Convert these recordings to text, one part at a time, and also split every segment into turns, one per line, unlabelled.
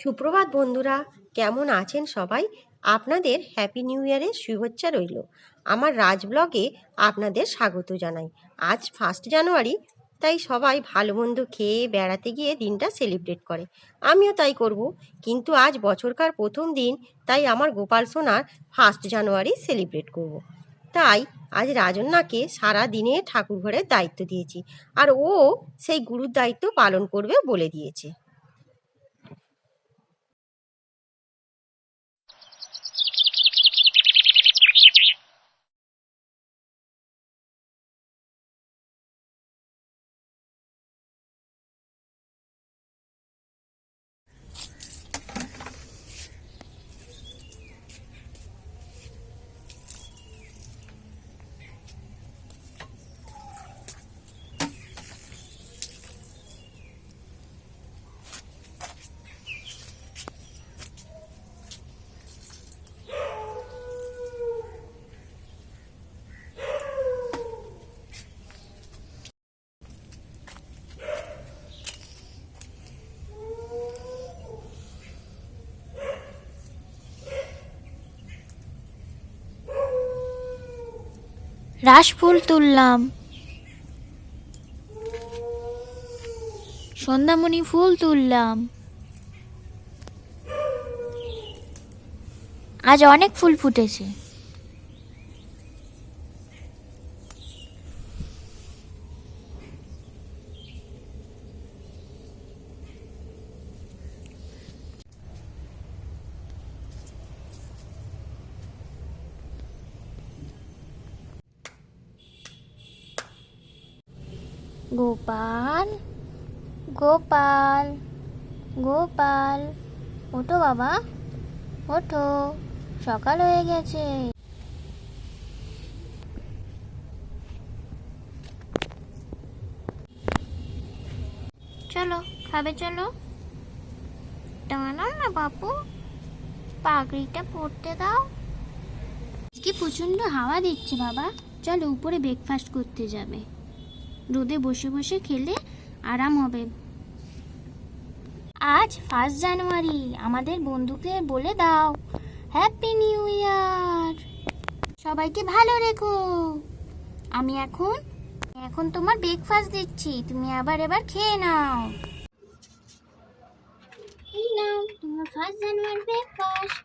সুপ্রভাত বন্ধুরা কেমন আছেন সবাই আপনাদের হ্যাপি নিউ ইয়ারের শুভেচ্ছা রইল আমার রাজ ব্লগে আপনাদের স্বাগত জানাই আজ ফার্স্ট জানুয়ারি তাই সবাই ভালো মন্দ খেয়ে বেড়াতে গিয়ে দিনটা সেলিব্রেট করে আমিও তাই করব কিন্তু আজ বছরকার প্রথম দিন তাই আমার গোপাল সোনার ফার্স্ট জানুয়ারি সেলিব্রেট করব। তাই আজ রাজন্যাকে সারা দিনে ঠাকুর ঘরের দায়িত্ব দিয়েছি আর ও সেই গুরুর দায়িত্ব পালন করবে বলে দিয়েছে রাসফুল তুললাম সন্ধ্যামণি ফুল তুললাম আজ অনেক ফুল ফুটেছে গোপাল গোপাল গোপাল ওঠো বাবা ওঠো সকাল হয়ে গেছে চলো খাবে চলো টানো না বাপু পাগড়িটা পড়তে দাও আজকে প্রচণ্ড হাওয়া দিচ্ছে বাবা চলো উপরে ব্রেকফাস্ট করতে যাবে রোদে বসে বসে খেলে আরাম হবে আজ ফার্স্ট জানুয়ারি আমাদের বন্ধুকে বলে দাও হ্যাপি নিউ ইয়ার সবাইকে ভালো রেখো আমি এখন এখন তোমার ব্রেকফাস্ট দিচ্ছি তুমি আবার এবার খেয়ে নাও তোমার ফার্স্ট জানুয়ারি ব্রেকফাস্ট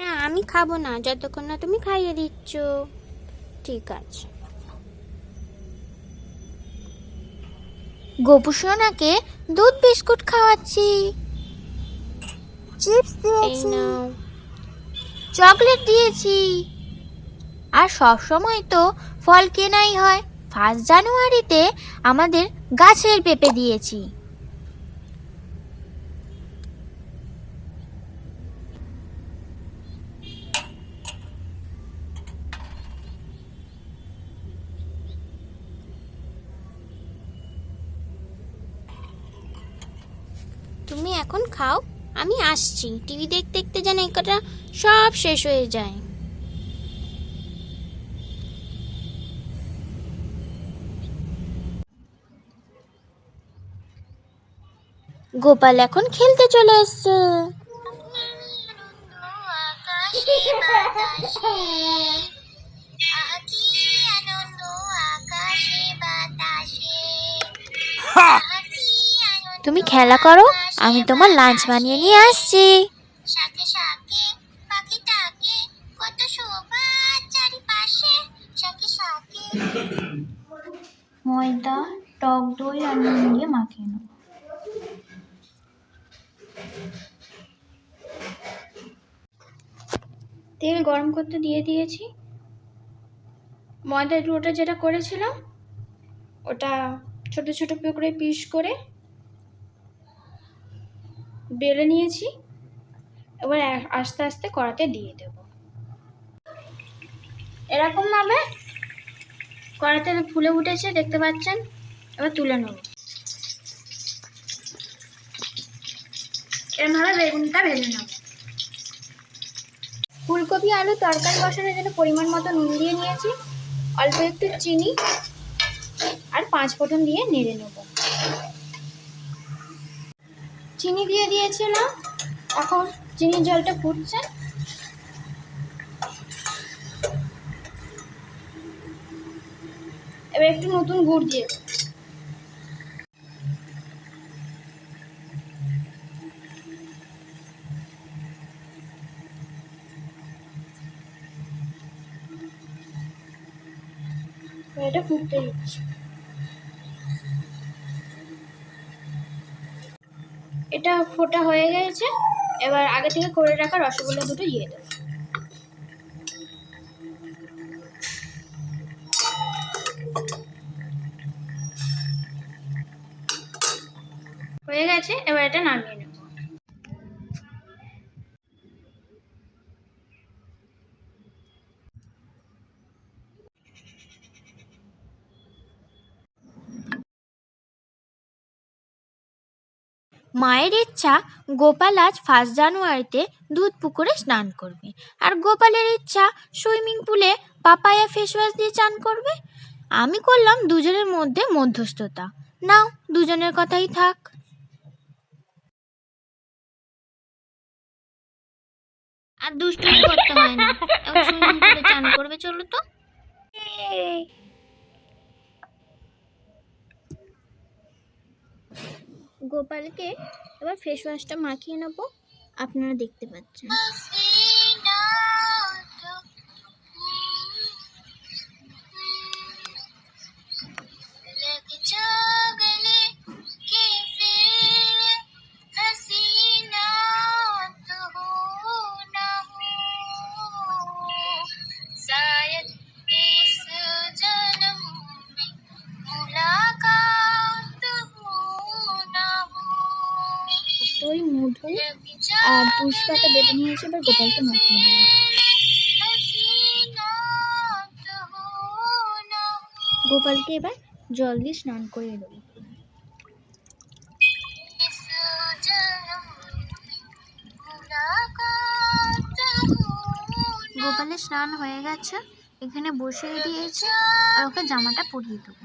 না আমি খাবো না যতক্ষণ না তুমি খাইয়ে দিচ্ছ ঠিক আছে গোপুসোনাকে দুধ বিস্কুট খাওয়াচ্ছি চিপস দিয়েছি চকলেট দিয়েছি আর সব সময় তো ফল কেনাই হয় ফার্স্ট জানুয়ারিতে আমাদের গাছের পেঁপে দিয়েছি আমি আসছি টিভি দেখতে দেখতে যেন এই সব শেষ হয়ে যায় গোপাল এখন খেলতে চলে এসছে তুমি খেলা করো আমি তোমার লাঞ্চ বানিয়ে নিয়ে আসছি শাকে শাকে পাখিটাকে কত চারিপাশে শাকে শাকে ময়দা টক দই আর নুন দিয়ে মাখিয়ে নেব তেল গরম করতে দিয়ে দিয়েছি ময়দা ডোটা যেটা করেছিলাম ওটা ছোট ছোট টুকরো পিস করে বেড়ে নিয়েছি এবার আস্তে আস্তে কড়াতে দিয়ে দেব এরকমভাবে কড়াতে ফুলে উঠেছে দেখতে পাচ্ছেন এবার তুলে নেব এরমভাবে বেগুনটা ভেজে নেব ফুলকপি আলু তরকারি বসানোর জন্য পরিমাণ মতো নুন দিয়ে নিয়েছি অল্প একটু চিনি আর পাঁচ ফোটন দিয়ে নেড়ে নেবো চিনি দিয়ে দিয়েছিলাম এখন চিনির জলটা ফুটছে এবার একটু নতুন গুড় দিয়ে এটা ফুটতে দিচ্ছি ফোটা হয়ে গেছে এবার আগে থেকে করে রাখা রসগোল্লা দুটো দিয়ে দেবো হয়ে গেছে এবার এটা নামিয়ে নেব মায়ের ইচ্ছা গোপাল আজ ফার্স্ট জানুয়ারিতে দুধ পুকুরে স্নান করবে আর গোপালের ইচ্ছা সুইমিং পুলে পাপায়া ফেসওয়াশ দিয়ে চান করবে আমি করলাম দুজনের মধ্যে মধ্যস্থতা নাও দুজনের কথাই থাক আর দুষ্টু করতে হয় না গোপালকে এবার ফেস ওয়াশটা মাখিয়ে নেবো আপনারা দেখতে পাচ্ছেন পাতা বেঁধে নিয়ে এসে এবার গোপালকে মাখিয়ে দিলাম গোপালকে এবার জল দিয়ে স্নান করে দেবো গোপালের স্নান হয়ে গেছে এখানে বসিয়ে দিয়েছে আর ওকে জামাটা পরিয়ে দেবো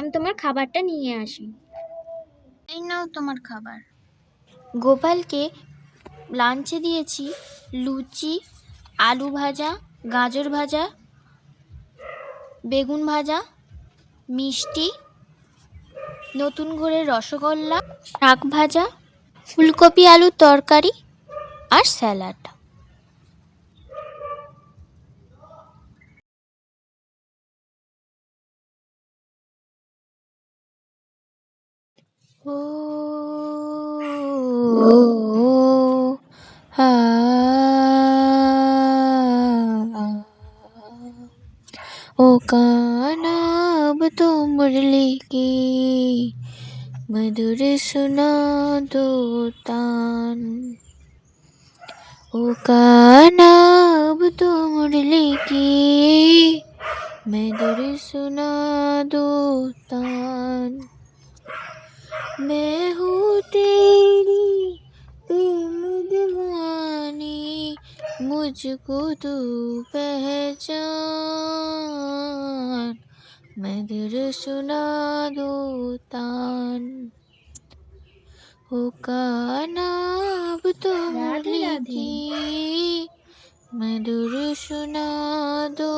আমি তোমার খাবারটা নিয়ে আসি এই নাও তোমার খাবার গোপালকে লাঞ্চে দিয়েছি লুচি আলু ভাজা গাজর ভাজা বেগুন ভাজা মিষ্টি নতুন ঘরের রসগোল্লা শাক ভাজা ফুলকপি আলুর তরকারি আর স্যালাড ओ कानाब तो मुरली की मधुर सुना दो तान ओ कानाब तो मुरली की मधुर सुना दो तान मैं हूँ तेरी मुझको तू पहचान मैं दिल सुना दो तान का नाब तो मुरली मैं दूर सुना दो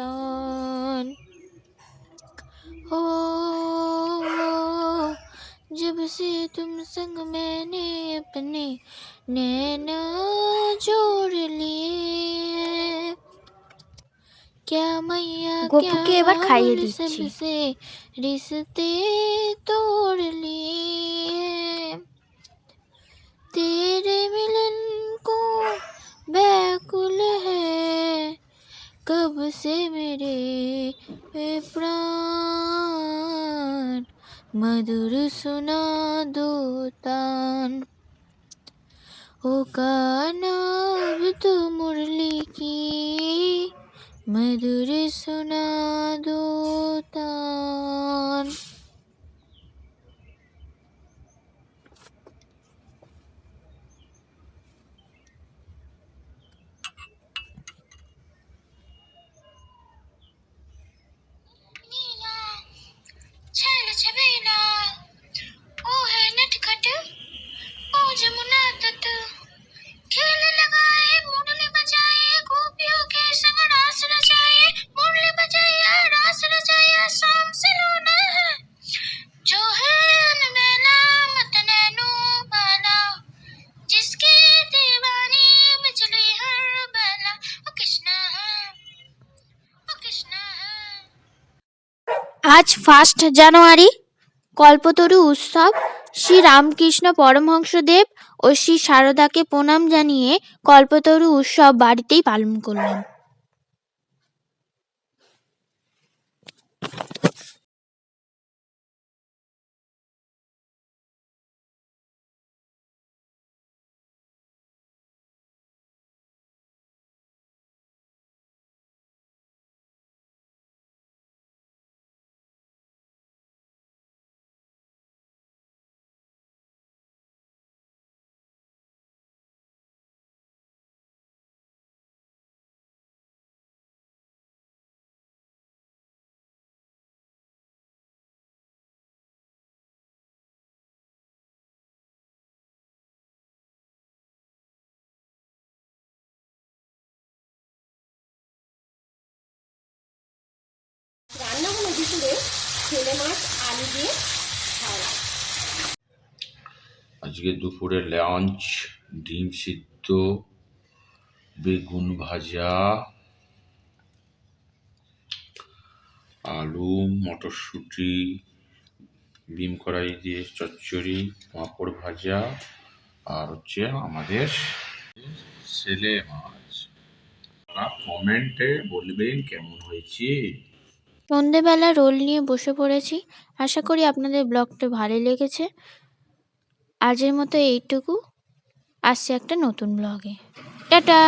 तान हो से तुम संग मैंने अपने नैना जोड़ लिए क्या मैया क्या सबसे रिश्ते तोड़ लिए तेरे मिलन को बैकुल है कब से मेरे प्राण মধুর সুনাদোতান ও কানব তো মুরলি কি মধুর সুনাদোতান আজ ফার্স্ট জানুয়ারি কল্পতরু উৎসব শ্রী রামকৃষ্ণ পরমহংসদেব ও শ্রী সারদাকে প্রণাম জানিয়ে কল্পতরু উৎসব বাড়িতেই পালন করলেন আজকে দুপুরে লাঞ্চ ডিম সিদ্ধ বেগুন ভাজা আলু মটরশুঁটি ডিম কড়াই দিয়ে চচ্চড়ি পাঁপড় ভাজা আর হচ্ছে আমাদের ছেলে মাছ কমেন্টে বলবেন কেমন হয়েছে সন্ধেবেলা রোল নিয়ে বসে পড়েছি আশা করি আপনাদের ব্লগটা ভালো লেগেছে আজের মতো এইটুকু আসছে একটা নতুন ব্লগে টাটা